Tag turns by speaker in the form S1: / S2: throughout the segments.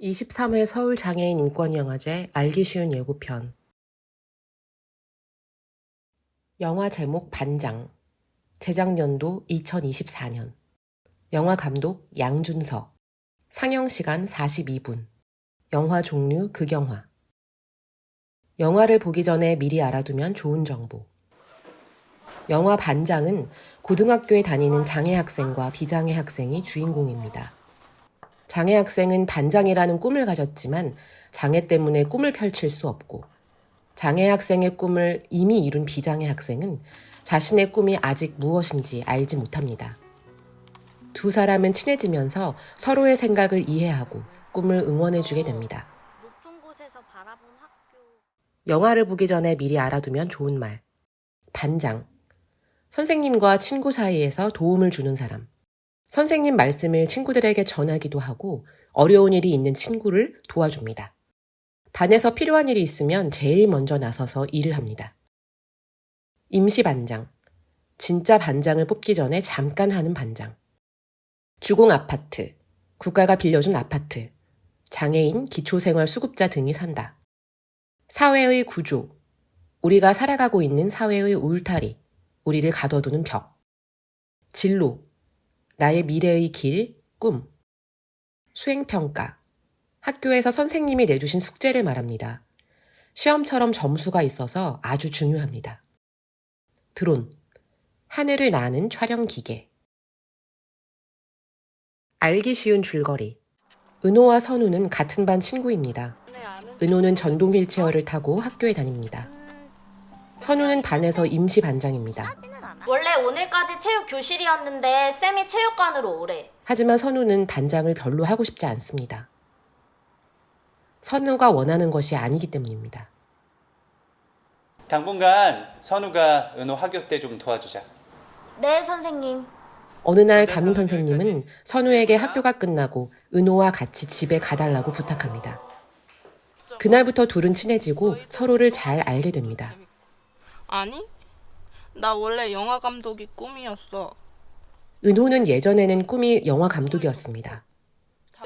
S1: 23회 서울장애인 인권영화제 알기 쉬운 예고편. 영화 제목 반장. 제작년도 2024년. 영화 감독 양준석 상영 시간 42분. 영화 종류 극영화. 영화를 보기 전에 미리 알아두면 좋은 정보. 영화 반장은 고등학교에 다니는 장애 학생과 비장애 학생이 주인공입니다. 장애 학생은 반장이라는 꿈을 가졌지만 장애 때문에 꿈을 펼칠 수 없고 장애 학생의 꿈을 이미 이룬 비장애 학생은 자신의 꿈이 아직 무엇인지 알지 못합니다. 두 사람은 친해지면서 서로의 생각을 이해하고 꿈을 응원해주게 됩니다. 영화를 보기 전에 미리 알아두면 좋은 말. 반장. 선생님과 친구 사이에서 도움을 주는 사람. 선생님 말씀을 친구들에게 전하기도 하고 어려운 일이 있는 친구를 도와줍니다. 반에서 필요한 일이 있으면 제일 먼저 나서서 일을 합니다. 임시 반장. 진짜 반장을 뽑기 전에 잠깐 하는 반장. 주공 아파트. 국가가 빌려준 아파트. 장애인, 기초생활 수급자 등이 산다. 사회의 구조. 우리가 살아가고 있는 사회의 울타리. 우리를 가둬두는 벽. 진로. 나의 미래의 길, 꿈. 수행평가. 학교에서 선생님이 내주신 숙제를 말합니다. 시험처럼 점수가 있어서 아주 중요합니다. 드론. 하늘을 나는 촬영 기계. 알기 쉬운 줄거리. 은호와 선우는 같은 반 친구입니다. 은호는 전동 휠체어를 타고 학교에 다닙니다. 선우는 반에서 임시 반장입니다.
S2: 원래 오늘까지 체육 교실이었는데 쌤이 체육관으로 오래.
S1: 하지만 선우는 반장을 별로 하고 싶지 않습니다. 선우가 원하는 것이 아니기 때문입니다.
S3: 당분간 선우가 은호 학교 때 좀 도와주자.
S2: 네 선생님.
S1: 어느 날 담임 선생님은 선우에게 학교가 끝나고 은호와 같이 집에 가달라고 부탁합니다. 그날부터 둘은 친해지고 서로를 잘 알게 됩니다.
S4: 아니? 나 원래 영화 감독이 꿈이었어.
S1: 은호는 예전에는 꿈이 영화 감독이었습니다.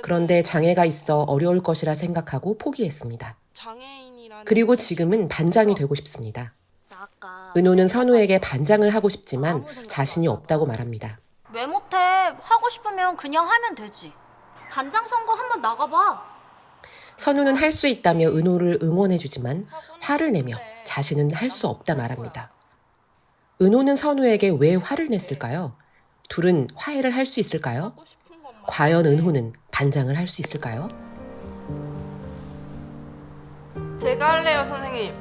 S1: 그런데 장애가 있어 어려울 것이라 생각하고 포기했습니다.
S4: 장애인이라는
S1: 그리고 지금은 반장이 되고 싶습니다. 은호는 선우에게 반장을 하고 싶지만 자신이 없다고 말합니다.
S2: 왜 못해? 하고 싶으면 그냥 하면 되지. 반장 선거 한번 나가봐.
S1: 선우는 할 수 있다며 은호를 응원해주지만 화를 내며 자신은 할 수 없다 말합니다. 은호는 선우에게 왜 화를 냈을까요? 둘은 화해를 할 수 있을까요? 과연 은호는 반장을 할 수 있을까요?
S4: 제가 할래요 선생님